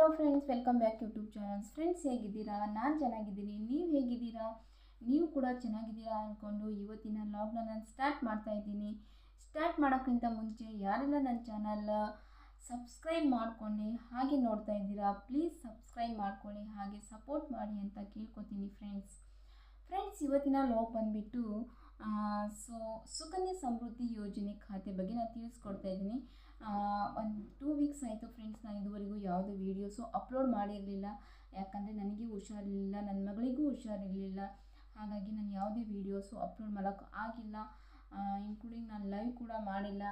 Hello friends welcome back YouTube channels friends ಹೇಗಿದ್ದೀರಾ? ನಾನು ಚೆನ್ನಾಗಿದ್ದೀನಿ. ನೀವು ಹೇಗಿದ್ದೀರಾ? ನೀವು ಕೂಡ ಚೆನ್ನಾಗಿದ್ದೀರಾ ಅಂದ್ಕೊಂಡು ಇವತ್ತಿನ ಲಾಗ್ನ ನಾನು ಸ್ಟಾರ್ಟ್ ಮಾಡ್ತಾ ಇದ್ದೀನಿ. ಸ್ಟಾರ್ಟ್ ಮಾಡೋಕ್ಕಿಂತ ಮುಂಚೆ ಯಾರೆಲ್ಲ ನನ್ನ ಚಾನಲ್ ಸಬ್ಸ್ಕ್ರೈಬ್ ಮಾಡ್ಕೊಂಡು, ಹಾಗೆ ನೋಡ್ತಾ ಇದ್ದೀರಾ ಪ್ಲೀಸ್ ಸಬ್ಸ್ಕ್ರೈಬ್ ಮಾಡ್ಕೊಳ್ಳಿ, ಹಾಗೆ ಸಪೋರ್ಟ್ ಮಾಡಿ ಅಂತ ಕೇಳ್ಕೊತೀನಿ ಫ್ರೆಂಡ್ಸ್ ಫ್ರೆಂಡ್ಸ್ ಇವತ್ತಿನ ಲಾಗ್ ಬಂದುಬಿಟ್ಟು ಸೊ ಸುಕನ್ಯಾ ಸಮೃದ್ಧಿ ಯೋಜನೆ ಖಾತೆ ಬಗ್ಗೆ ನಾನು ತಿಳಿಸ್ಕೊಡ್ತಾ ಇದ್ದೀನಿ. ಒಂದು ಟೂ ವೀಕ್ಸ್ ಆಯಿತು ಫ್ರೆಂಡ್ಸ್ ನಾನು ಇದುವರೆಗೂ ಯಾವುದೇ ವೀಡಿಯೋಸು ಅಪ್ಲೋಡ್ ಮಾಡಿರಲಿಲ್ಲ. ಯಾಕಂದರೆ ನನಗೆ ಹುಷಾರಿರಲಿಲ್ಲ ನನ್ನ ಮಗಳಿಗೂ ಹುಷಾರಿರಲಿಲ್ಲ. ಹಾಗಾಗಿ ನಾನು ಯಾವುದೇ ವೀಡಿಯೋಸು ಅಪ್ಲೋಡ್ ಮಾಡೋಕ್ಕೆ ಆಗಿಲ್ಲ. ಇನ್ಕ್ಲೂಡಿಂಗ್ ನಾನು ಲೈವ್ ಕೂಡ ಮಾಡಿಲ್ಲ.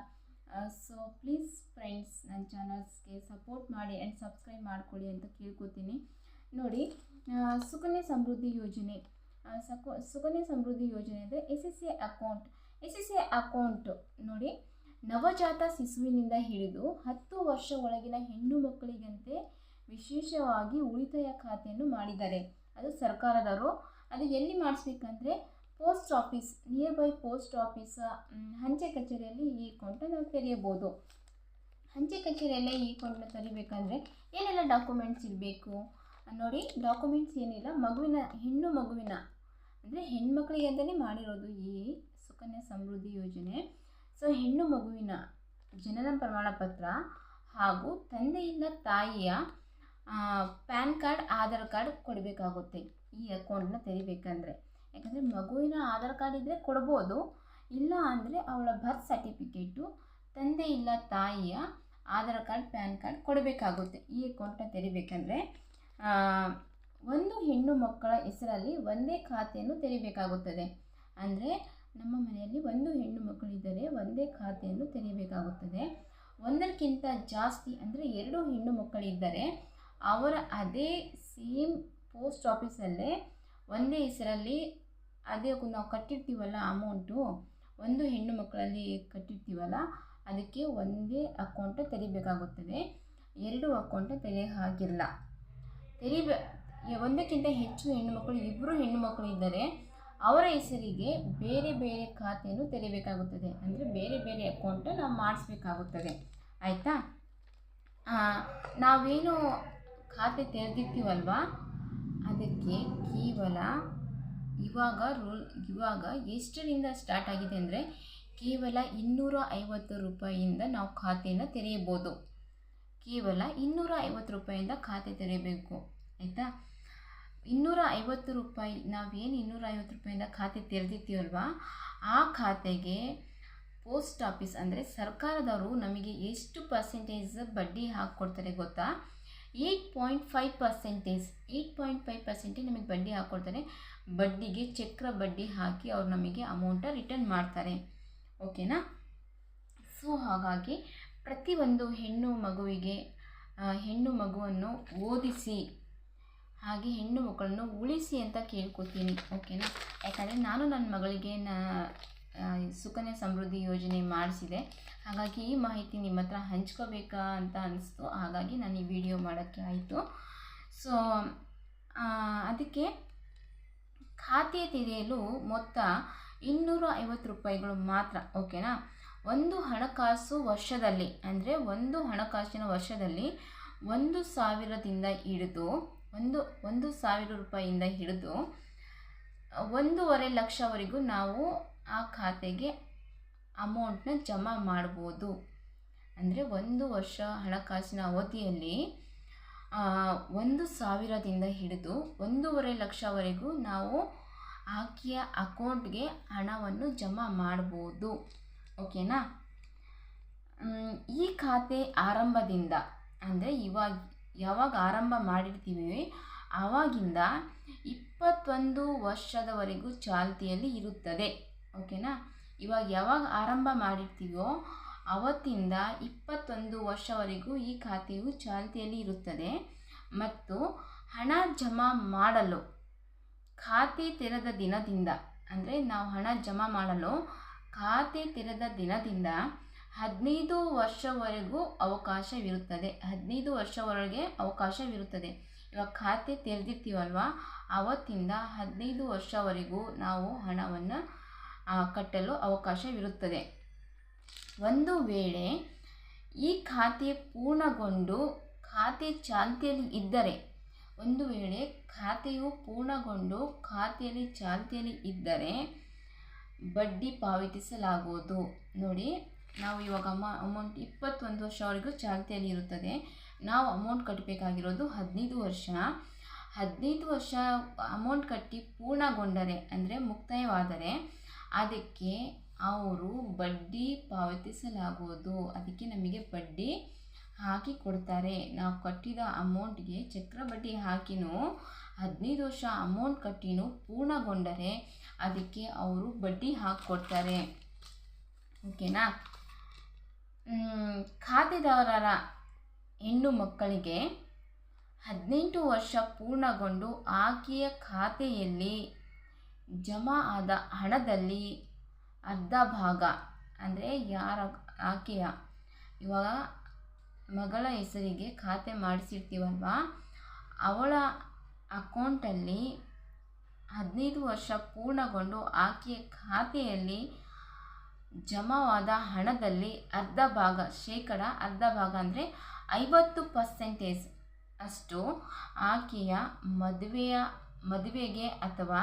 ಸೊ ಪ್ಲೀಸ್ ಫ್ರೆಂಡ್ಸ್ ನನ್ನ ಚಾನಲ್ಸ್ಗೆ ಸಪೋರ್ಟ್ ಮಾಡಿ ಆ್ಯಂಡ್ ಸಬ್ಸ್ಕ್ರೈಬ್ ಮಾಡ್ಕೊಳ್ಳಿ ಅಂತ ಕೇಳ್ಕೊತೀನಿ. ನೋಡಿ ಸುಕನ್ಯಾ ಸಮೃದ್ಧಿ ಯೋಜನೆ. ಸಕೋ, ಸುಕನ್ಯಾ ಸಮೃದ್ಧಿ ಯೋಜನೆ ಅಂದರೆ S S A account S S A account ನೋಡಿ. ನವಜಾತ ಶಿಶುವಿನಿಂದ ಹಿಡಿದು ಹತ್ತು ವರ್ಷ ಒಳಗಿನ ಹೆಣ್ಣು ಮಕ್ಕಳಿಗಂತೆ ವಿಶೇಷವಾಗಿ ಉಳಿತಾಯ ಖಾತೆಯನ್ನು ಮಾಡಿದ್ದಾರೆ. ಅದು ಸರ್ಕಾರದವರು. ಅದು ಎಲ್ಲಿ ಮಾಡಿಸ್ಬೇಕಂದ್ರೆ post office, nearby post office ಅಂಚೆ ಕಚೇರಿಯಲ್ಲಿ ಈ ಅಕೌಂಟನ್ನು ನಾವು ತೆರೆಯಬೋದು ಅಂಚೆ ಕಚೇರಿಯಲ್ಲೇ ಈ ಅಕೌಂಟ್ನ ತೆರಿಬೇಕಂದ್ರೆ ಏನೆಲ್ಲ ಡಾಕ್ಯುಮೆಂಟ್ಸ್ ಇರಬೇಕು? ನೋಡಿ, ಡಾಕ್ಯುಮೆಂಟ್ಸ್ ಏನಿಲ್ಲ, ಮಗುವಿನ, ಹೆಣ್ಣು ಮಗುವಿನ, ಅಂದರೆ ಹೆಣ್ಮಕ್ಳಿಗೆ ಅಂತಲೇ ಮಾಡಿರೋದು ಈ ಸುಕನ್ಯಾ ಸಮೃದ್ಧಿ ಯೋಜನೆ. ಸೊ ಹೆಣ್ಣು ಮಗುವಿನ ಜನನ ಪ್ರಮಾಣ ಪತ್ರ ಹಾಗೂ ತಂದೆಯಿಂದ ತಾಯಿಯ ಪ್ಯಾನ್ ಕಾರ್ಡ್, ಆಧಾರ್ ಕಾರ್ಡ್ ಕೊಡಬೇಕಾಗುತ್ತೆ ಈ ಅಕೌಂಟನ್ನ ತೆರಿಬೇಕಂದ್ರೆ. ಯಾಕಂದರೆ ಮಗುವಿನ ಆಧಾರ್ ಕಾರ್ಡ್ ಇದ್ದರೆ ಕೊಡ್ಬೋದು, ಇಲ್ಲ ಅಂದರೆ ಅವಳ ಬರ್ತ್ ಸರ್ಟಿಫಿಕೇಟು ತಂದೆ ಇಲ್ಲ ತಾಯಿಯ ಆಧಾರ್ ಕಾರ್ಡ್, ಪ್ಯಾನ್ ಕಾರ್ಡ್ ಕೊಡಬೇಕಾಗುತ್ತೆ ಈ ಅಕೌಂಟನ್ನ ತೆರಿಬೇಕಂದ್ರೆ. ಒಂದು ಹೆಣ್ಣು ಮಕ್ಕಳ ಹೆಸರಲ್ಲಿ ಒಂದೇ ಖಾತೆಯನ್ನು ತೆರಿಬೇಕಾಗುತ್ತದೆ. ಅಂದರೆ ನಮ್ಮ ಮನೆಯಲ್ಲಿ ಒಂದು ಹೆಣ್ಣು ಮಕ್ಕಳಿದ್ದರೆ ಒಂದೇ ಖಾತೆಯನ್ನು ತೆರೆಯಬೇಕಾಗುತ್ತದೆ. ಒಂದಕ್ಕಿಂತ ಜಾಸ್ತಿ ಅಂದರೆ ಎರಡು ಹೆಣ್ಣು ಮಕ್ಕಳಿದ್ದರೆ ಅವರ ಅದೇ ಸೇಮ್ ಪೋಸ್ಟ್ ಆಫೀಸಲ್ಲೇ ಒಂದೇ ಹೆಸರಲ್ಲಿ ಅದೇ ನಾವು ಕಟ್ಟಿರ್ತೀವಲ್ಲ ಅಮೌಂಟು, ಒಂದು ಹೆಣ್ಣು ಮಕ್ಕಳಲ್ಲಿ ಕಟ್ಟಿರ್ತೀವಲ್ಲ ಅದಕ್ಕೆ ಒಂದೇ ಅಕೌಂಟ್ ತೆರಿಬೇಕಾಗುತ್ತದೆ. ಎರಡು ಅಕೌಂಟ್ ತೆರೆಯೋ ಹಾಗಿಲ್ಲ. ಒಂದಕ್ಕಿಂತ ಹೆಚ್ಚು ಹೆಣ್ಣು ಮಕ್ಕಳು ಇಬ್ಬರು ಹೆಣ್ಣು ಮಕ್ಕಳು ಇದ್ದರೆ ಅವರ ಹೆಸರಿಗೆ ಬೇರೆ ಬೇರೆ ಖಾತೆಯನ್ನು ತೆರೆಯಬೇಕಾಗುತ್ತದೆ ಅಂದರೆ ಬೇರೆ ಬೇರೆ ಅಕೌಂಟ್ ನಾವು ಮಾಡಿಸ್ಬೇಕಾಗುತ್ತದೆ. ಆಯಿತಾ? ನಾವೇನು ಖಾತೆ ತೆರೆದಿರ್ತೀವಲ್ವ? ಅದಕ್ಕೆ ಕೇವಲ ಇವಾಗ ರೂಲ್, ಇವಾಗ ಎಷ್ಟರಿಂದ ಸ್ಟಾರ್ಟ್ ಆಗಿದೆ ಅಂದರೆ ಕೇವಲ ಇನ್ನೂರ ಐವತ್ತು ರೂಪಾಯಿಯಿಂದ ನಾವು ಖಾತೆಯನ್ನು ತೆರೆಯಬೋದು. ಕೇವಲ ಇನ್ನೂರ ಐವತ್ತು ರೂಪಾಯಿಂದ ಖಾತೆ ತೆರೆಯಬೇಕು. ಆಯಿತಾ? ಇನ್ನೂರ ಐವತ್ತು ರೂಪಾಯಿ, ನಾವೇನು ಇನ್ನೂರ ಐವತ್ತು ರೂಪಾಯಿಂದ ಖಾತೆ ತೆರೆದಿರ್ತೀವಲ್ವಾ ಆ ಖಾತೆಗೆ ಪೋಸ್ಟ್ ಆಫೀಸ್ ಅಂದರೆ ಸರ್ಕಾರದವರು ನಮಗೆ ಎಷ್ಟು ಪರ್ಸೆಂಟೇಜ್ ಬಡ್ಡಿ ಹಾಕ್ಕೊಡ್ತಾರೆ ಗೊತ್ತಾ? Eight point five percentage eight point five percentage ನಮಗೆ ಬಡ್ಡಿ ಹಾಕ್ಕೊಡ್ತಾರೆ. ಬಡ್ಡಿಗೆ ಚಕ್ರ ಬಡ್ಡಿ ಹಾಕಿ ಅವ್ರು ನಮಗೆ ಅಮೌಂಟ ರಿಟರ್ನ್ ಮಾಡ್ತಾರೆ. ಓಕೆನಾ? ಸೊ ಹಾಗಾಗಿ ಪ್ರತಿಯೊಂದು ಹೆಣ್ಣು ಮಗುವಿಗೆ ಹೆಣ್ಣು ಮಗುವನ್ನು ಓದಿಸಿ ಹಾಗೆ ಹೆಣ್ಣು ಮಕ್ಕಳನ್ನು ಉಳಿಸಿ ಅಂತ ಕೇಳ್ಕೊತೀನಿ, ಓಕೆನಾ? ಯಾಕಂದರೆ ನಾನು ನನ್ನ ಮಗಳಿಗೆ ನಾ ಸುಕನ್ಯಾ ಸಮೃದ್ಧಿ ಯೋಜನೆ ಮಾಡಿಸಿದೆ. ಹಾಗಾಗಿ ಈ ಮಾಹಿತಿ ನಿಮ್ಮ ಹತ್ರ ಹಂಚ್ಕೋಬೇಕಾ ಅಂತ ಅನಿಸ್ತು. ಹಾಗಾಗಿ ನಾನು ಈ ವಿಡಿಯೋ ಮಾಡೋಕ್ಕೆ ಆಯಿತು. ಸೊ ಅದಕ್ಕೆ ಖಾತೆ ತೆರೆಯಲು ಮೊತ್ತ ಇನ್ನೂರ ಐವತ್ತು ರೂಪಾಯಿಗಳು ಮಾತ್ರ, ಓಕೆನಾ? ಒಂದು ಹಣಕಾಸು ವರ್ಷದಲ್ಲಿ, ಅಂದರೆ ಒಂದು ಹಣಕಾಸಿನ ವರ್ಷದಲ್ಲಿ ಒಂದು ಸಾವಿರದಿಂದ ಹಿಡಿದು ಒಂದು ಒಂದು ಸಾವಿರ ರೂಪಾಯಿಯಿಂದ ಹಿಡಿದು, ಒಂದೂವರೆ ಲಕ್ಷವರೆಗೂ ನಾವು ಆ ಖಾತೆಗೆ ಅಮೌಂಟ್ನ ಜಮಾ ಮಾಡ್ಬೋದು. ಅಂದರೆ ಒಂದು ವರ್ಷ ಹಣಕಾಸಿನ ಅವಧಿಯಲ್ಲಿ ಒಂದು ಸಾವಿರದಿಂದ ಹಿಡಿದು ಒಂದೂವರೆ ಲಕ್ಷವರೆಗೂ ನಾವು ಆಕೆಯ ಅಕೌಂಟ್ಗೆ ಹಣವನ್ನು ಜಮಾ ಮಾಡ್ಬೋದು. ಓಕೆನಾ? ಈ ಖಾತೆ ಆರಂಭದಿಂದ, ಅಂದರೆ ಇವಾಗ ಯಾವಾಗ ಆರಂಭ ಮಾಡಿರ್ತೀವಿ? ಆವಾಗಿಂದ ಇಪ್ಪತ್ತೊಂದು ವರ್ಷದವರೆಗೂ ಚಾಲ್ತಿಯಲ್ಲಿ ಇರುತ್ತದೆ. ಓಕೆನಾ? ಇವಾಗ ಯಾವಾಗ ಆರಂಭ ಮಾಡಿರ್ತೀವೋ ಅವತ್ತಿಂದ ಇಪ್ಪತ್ತೊಂದು ವರ್ಷವರೆಗೂ ಈ ಖಾತೆಯು ಚಾಲ್ತಿಯಲ್ಲಿ ಇರುತ್ತದೆ. ಮತ್ತು ಹಣ ಜಮಾ ಮಾಡಲು, ಖಾತೆ ತೆರೆದ ದಿನದಿಂದ, ಅಂದರೆ ನಾವು ಹಣ ಜಮಾ ಮಾಡಲು, ಖಾತೆ ತೆರೆದ ದಿನದಿಂದ ಹದಿನೈದು ವರ್ಷವರೆಗೂ ಅವಕಾಶವಿರುತ್ತದೆ. ಹದಿನೈದು ವರ್ಷವರೆಗೆ ಅವಕಾಶವಿರುತ್ತದೆ. ಇವಾಗ ಖಾತೆ ತೆರೆದಿರ್ತೀವಲ್ವ? ಆವತ್ತಿಂದ ಹದಿನೈದು ವರ್ಷವರೆಗೂ ನಾವು ಹಣವನ್ನು ಕಟ್ಟಲು ಅವಕಾಶವಿರುತ್ತದೆ. ಒಂದು ವೇಳೆ ಈ ಖಾತೆ ಪೂರ್ಣಗೊಂಡು ಖಾತೆ ಚಾಲ್ತಿಯಲ್ಲಿ ಇದ್ದರೆ, ಒಂದು ವೇಳೆ ಖಾತೆಯು ಪೂರ್ಣಗೊಂಡು ಖಾತೆಯಲ್ಲಿ ಚಾಲ್ತಿಯಲ್ಲಿ ಇದ್ದರೆ ಬಡ್ಡಿ ಪಾವತಿಸಲಾಗುವುದು. ನೋಡಿ ನಾವು ಇವಾಗ ಅಮ ಅಮೌಂಟ್ ಇಪ್ಪತ್ತೊಂದು ವರ್ಷವರೆಗೂ ಚಾಲ್ತಿಯಲ್ಲಿ ಇರುತ್ತದೆ. ನಾವು ಅಮೌಂಟ್ ಕಟ್ಟಬೇಕಾಗಿರೋದು ಹದಿನೈದು ವರ್ಷ. ಹದಿನೈದು ವರ್ಷ ಅಮೌಂಟ್ ಕಟ್ಟಿ ಪೂರ್ಣಗೊಂಡರೆ, ಅಂದರೆ ಮುಕ್ತಾಯವಾದರೆ, ಅದಕ್ಕೆ ಅವರು ಬಡ್ಡಿ ಪಾವತಿಸಲಾಗುವುದು. ಅದಕ್ಕೆ ನಮಗೆ ಬಡ್ಡಿ ಹಾಕಿ ಕೊಡ್ತಾರೆ. ನಾವು ಕಟ್ಟಿದ ಅಮೌಂಟ್ಗೆ ಚಕ್ರ ಬಡ್ಡಿ ಹಾಕಿನೂ, ಹದಿನೈದು ವರ್ಷ ಅಮೌಂಟ್ ಕಟ್ಟಿನೂ ಪೂರ್ಣಗೊಂಡರೆ, ಅದಕ್ಕೆ ಅವರು ಬಡ್ಡಿ ಹಾಕಿ ಕೊಡ್ತಾರೆ. ಓಕೆನಾ? ಖಾತೆದಾರರ ಹೆಣ್ಣು ಮಕ್ಕಳಿಗೆ ಹದಿನೆಂಟು ವರ್ಷ ಪೂರ್ಣಗೊಂಡು ಆಕೆಯ ಖಾತೆಯಲ್ಲಿ ಜಮಾ ಆದ ಹಣದಲ್ಲಿ ಅರ್ಧ ಭಾಗ, ಅಂದರೆ ಯಾರ ಆಕೆಯ, ಇವಾಗ ಮಗಳ ಹೆಸರಿಗೆ ಖಾತೆ ಮಾಡಿಸಿರ್ತೀವಲ್ವ? ಅವಳ ಅಕೌಂಟಲ್ಲಿ ಹದಿನೈದು ವರ್ಷ ಪೂರ್ಣಗೊಂಡು ಆಕೆಯ ಖಾತೆಯಲ್ಲಿ ಜಮಾವಾದ ಹಣದಲ್ಲಿ ಅರ್ಧ ಭಾಗ, ಶೇಕಡ ಅರ್ಧ ಭಾಗ ಅಂದರೆ ಐವತ್ತು ಪರ್ಸೆಂಟೇಜ್ ಅಷ್ಟು ಆಕೆಯ ಮದುವೆಯ, ಮದುವೆಗೆ ಅಥವಾ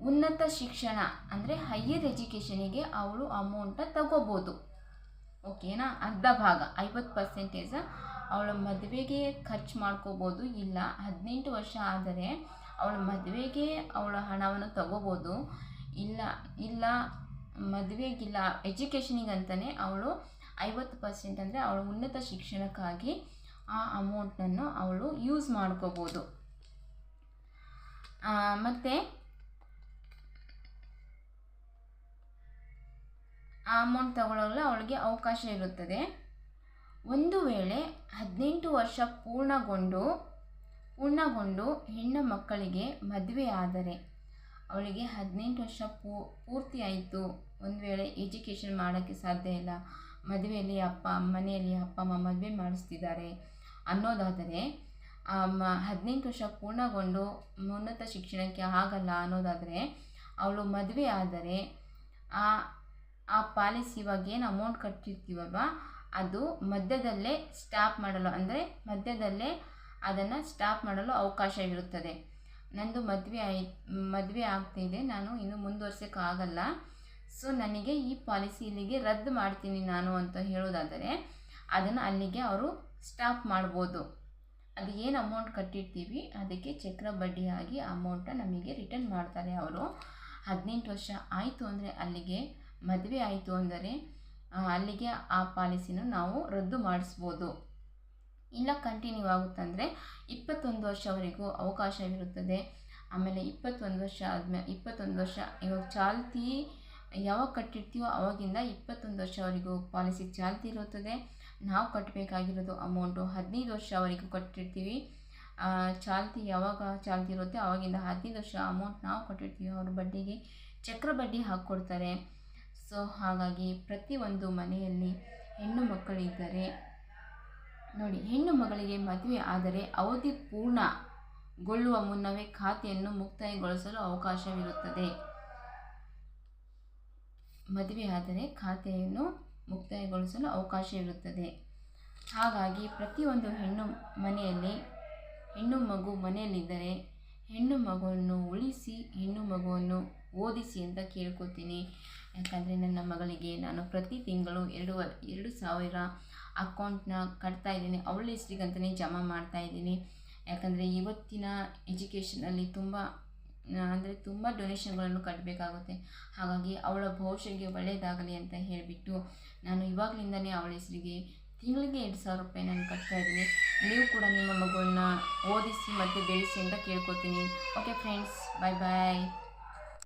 ಉನ್ನತ ಶಿಕ್ಷಣ ಅಂದರೆ ಹೈಯರ್ ಎಜುಕೇಷನಿಗೆ ಅವಳು ಅಮೌಂಟ ತಗೋಬೋದು. ಓಕೆನಾ? ಅರ್ಧ ಭಾಗ, ಐವತ್ತು ಪರ್ಸೆಂಟೇಜ ಅವಳ ಮದುವೆಗೆ ಖರ್ಚು ಮಾಡ್ಕೋಬೋದು. ಇಲ್ಲ, ಹದಿನೆಂಟು ವರ್ಷ ಆದರೆ ಅವಳ ಮದುವೆಗೆ ಅವಳ ಹಣವನ್ನು ತಗೋಬೋದು. ಇಲ್ಲ ಇಲ್ಲ ಮದುವೆಗಿಲ್ಲ ಎಜುಕೇಷನಿಗಂತಲೇ ಅವಳು ಐವತ್ತು ಪರ್ಸೆಂಟ್ ಅಂದರೆ ಅವಳ ಉನ್ನತ ಶಿಕ್ಷಣಕ್ಕಾಗಿ ಆ ಅಮೌಂಟನ್ನು ಅವಳು ಯೂಸ್ ಮಾಡ್ಕೋಬೋದು. ಮತ್ತು ಆ ಅಮೌಂಟ್ ತಗೊಳ್ಳಲು ಅವಳಿಗೆ ಅವಕಾಶ ಇರುತ್ತದೆ. ಒಂದು ವೇಳೆ ಹದಿನೆಂಟು ವರ್ಷ ಪೂರ್ಣಗೊಂಡು ಪೂರ್ಣಗೊಂಡು ಹೆಣ್ಣು ಮಕ್ಕಳಿಗೆ ಮದುವೆ ಆದರೆ ಅವಳಿಗೆ ಹದಿನೆಂಟು ವರ್ಷ ಪೂರ್ತಿ ಆಯಿತು. ಒಂದು ವೇಳೆ ಎಜುಕೇಷನ್ ಮಾಡೋಕ್ಕೆ ಸಾಧ್ಯ ಇಲ್ಲ. ಮದುವೆಯಲ್ಲಿ ಅಪ್ಪ, ಮನೆಯಲ್ಲಿ ಅಪ್ಪ, ಅಮ್ಮ ಮದುವೆ ಮಾಡಿಸ್ತಿದ್ದಾರೆ ಅನ್ನೋದಾದರೆ ಹದಿನೆಂಟು ವರ್ಷ ಪೂರ್ಣಗೊಂಡು ಉನ್ನತ ಶಿಕ್ಷಣಕ್ಕೆ ಆಗಲ್ಲ ಅನ್ನೋದಾದರೆ, ಅವಳು ಮದುವೆ ಆದರೆ ಆ ಆ ಪಾಲಿಸಿ ಇವಾಗ ಏನು ಅಮೌಂಟ್ ಕಟ್ಟಿರ್ತೀವಲ್ವ? ಅದು ಮಧ್ಯದಲ್ಲೇ ಸ್ಟಾಪ್ ಮಾಡಲು, ಅಂದರೆ ಮಧ್ಯದಲ್ಲೇ ಅದನ್ನು ಸ್ಟಾಪ್ ಮಾಡಲು ಅವಕಾಶವಿರುತ್ತದೆ. ನಂದು ಮದುವೆ ಆಯ್, ಮದುವೆ ಆಗ್ತಿದೆ ನಾನು ಇನ್ನು ಮುಂದುವರ್ಸೋಕ್ಕಾಗಲ್ಲ ಸೊ ನನಗೆ ಈ ಪಾಲಿಸಿ ಇಲ್ಲಿಗೆ ರದ್ದು ಮಾಡ್ತೀನಿ ನಾನು ಅಂತ ಹೇಳೋದಾದರೆ, ಅದನ್ನು ಅಲ್ಲಿಗೆ ಅವರು ಸ್ಟಾಪ್ ಮಾಡ್ಬೋದು. ಅದು ಏನು ಅಮೌಂಟ್ ಕಟ್ಟಿರ್ತೀವಿ, ಅದಕ್ಕೆ ಚಕ್ರ ಬಡ್ಡಿಯಾಗಿ ಅಮೌಂಟ ನಮಗೆ ರಿಟರ್ನ್ ಮಾಡ್ತಾರೆ ಅವರು. ಹದಿನೆಂಟು ವರ್ಷ ಆಯಿತು ಅಂದರೆ ಅಲ್ಲಿಗೆ, ಮದುವೆ ಆಯಿತು ಅಂದರೆ ಅಲ್ಲಿಗೆ ಆ ಪಾಲಿಸಿನ ನಾವು ರದ್ದು ಮಾಡಿಸ್ಬೋದು. ಇಲ್ಲ ಕಂಟಿನ್ಯೂ ಆಗುತ್ತಂದರೆ ಇಪ್ಪತ್ತೊಂದು ವರ್ಷವರೆಗೂ ಅವಕಾಶವಿರುತ್ತದೆ. ಆಮೇಲೆ ಇಪ್ಪತ್ತೊಂದು ವರ್ಷ ಆದಮೇಲೆ ಇಪ್ಪತ್ತೊಂದು ವರ್ಷ ಇವಾಗ ಚಾಲ್ತಿ ಯಾವಾಗ ಕಟ್ಟಿರ್ತೀವೋ ಅವಾಗಿಂದ ಇಪ್ಪತ್ತೊಂದು ವರ್ಷವರೆಗೂ ಪಾಲಿಸಿ ಚಾಲ್ತಿ ಇರುತ್ತದೆ. ನಾವು ಕಟ್ಟಬೇಕಾಗಿರೋದು ಅಮೌಂಟು ಹದಿನೈದು ವರ್ಷವರೆಗೂ ಕಟ್ಟಿರ್ತೀವಿ. ಚಾಲ್ತಿ ಯಾವಾಗ ಚಾಲ್ತಿ ಇರುತ್ತೆ ಅವಾಗಿಂದ ಹದಿನೈದು ವರ್ಷ ಅಮೌಂಟ್ ನಾವು ಕಟ್ಟಿರ್ತೀವಿ ಅವ್ರ ಬಡ್ಡಿಗೆ. ಚಕ್ರ ಬಡ್ಡಿ ಹಾಕ್ಕೊಡ್ತಾರೆ. ಸೊ ಹಾಗಾಗಿ ಪ್ರತಿಯೊಂದು ಮನೆಯಲ್ಲಿ ಹೆಣ್ಣು ಮಕ್ಕಳಿದ್ದರೆ ನೋಡಿ, ಹೆಣ್ಣು ಮಗಳಿಗೆ ಮದುವೆ ಆದರೆ ಅವಧಿ ಪೂರ್ಣಗೊಳ್ಳುವ ಮುನ್ನವೇ ಖಾತೆಯನ್ನು ಮುಕ್ತಾಯಗೊಳಿಸಲು ಅವಕಾಶವಿರುತ್ತದೆ. ಮದುವೆ ಆದರೆ ಖಾತೆಯನ್ನು ಮುಕ್ತಾಯಗೊಳಿಸಲು ಅವಕಾಶವಿರುತ್ತದೆ. ಹಾಗಾಗಿ ಪ್ರತಿಯೊಂದು ಹೆಣ್ಣು ಮನೆಯಲ್ಲಿ, ಹೆಣ್ಣು ಮಗು ಮನೆಯಲ್ಲಿದ್ದರೆ ಹೆಣ್ಣು ಮಗುವನ್ನು ಉಳಿಸಿ, ಹೆಣ್ಣು ಮಗುವನ್ನು ಓದಿಸಿ ಅಂತ ಕೇಳ್ಕೊತೀನಿ. ಯಾಕಂದರೆ ನನ್ನ ಮಗಳಿಗೆ ನಾನು ಪ್ರತಿ ತಿಂಗಳು ಎರಡು ಎರಡು ಸಾವಿರ ಅಕೌಂಟ್ನ ಕಟ್ತಾ ಇದ್ದೀನಿ. ಅವಳ ಹೆಸರಿಗಂತಲೇ ಜಮಾ ಮಾಡ್ತಾ ಇದ್ದೀನಿ. ಯಾಕಂದರೆ ಇವತ್ತಿನ ಎಜುಕೇಷನಲ್ಲಿ ತುಂಬ, ಅಂದರೆ ತುಂಬ ಡೊನೇಷನ್ಗಳನ್ನು ಕಟ್ಟಬೇಕಾಗುತ್ತೆ ಹಾಗಾಗಿ ಅವಳ ಭವಿಷ್ಯಕ್ಕೆ ಒಳ್ಳೆಯದಾಗಲಿ ಅಂತ ಹೇಳಿಬಿಟ್ಟು ನಾನು ಇವಾಗಲಿಂದನೇ ಅವಳ ಹೆಸರಿಗೆ ತಿಂಗಳಿಗೆ ಎರಡು ಸಾವಿರ ರೂಪಾಯಿ ನಾನು ಕಟ್ತಾ ಇದ್ದೀನಿ. ನೀವು ಕೂಡ ನಿಮ್ಮ ಮಗುವನ್ನು ಓದಿಸಿ ಮತ್ತು ಬೆಳೆಸಿ ಅಂತ ಕೇಳ್ಕೊತೀನಿ. ಓಕೆ ಫ್ರೆಂಡ್ಸ್ ಬಾಯ್ ಬಾಯ್